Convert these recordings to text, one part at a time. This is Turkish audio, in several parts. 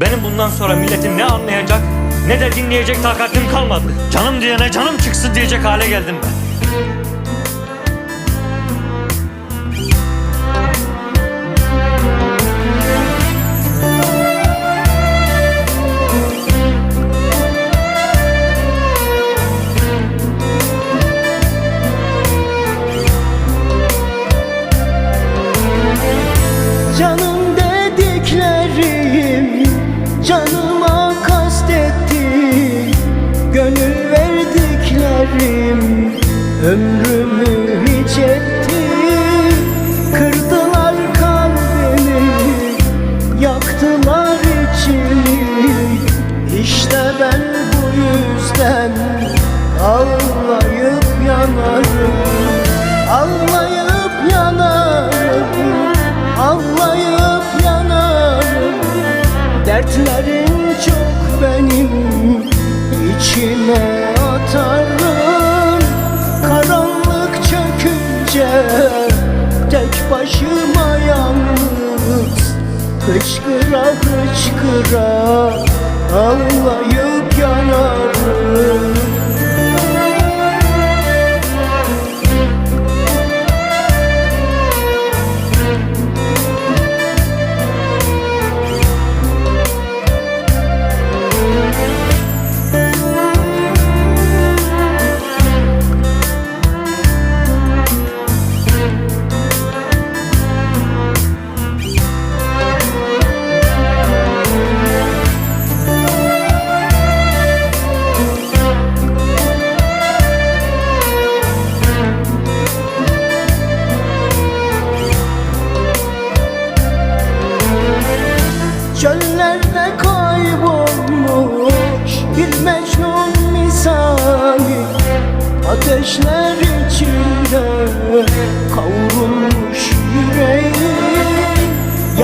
Benim bundan sonra milletin ne anlayacak ne de dinleyecek takatim kalmadı. Canım diyene canım çıksın diyecek hale geldim ben. Canım ömrümü hiç etti Kırdılar kalbimi, yaktılar içimi. İşte ben bu yüzden ağlayıp yanarım Ağlayıp yanarım Ağlayıp yanarım. Dertlerim çok benim içime başıma yalnız Hıçkıra hıçkıra Ağlayıp yanarım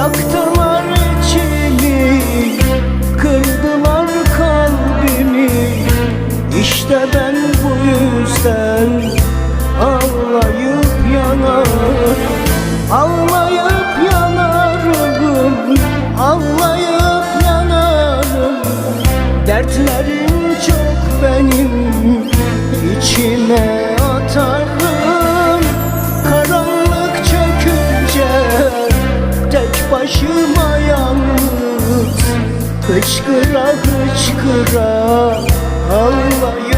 Yaktılar başıma yalnız. Hıçkıra hıçkıra, ağlayıp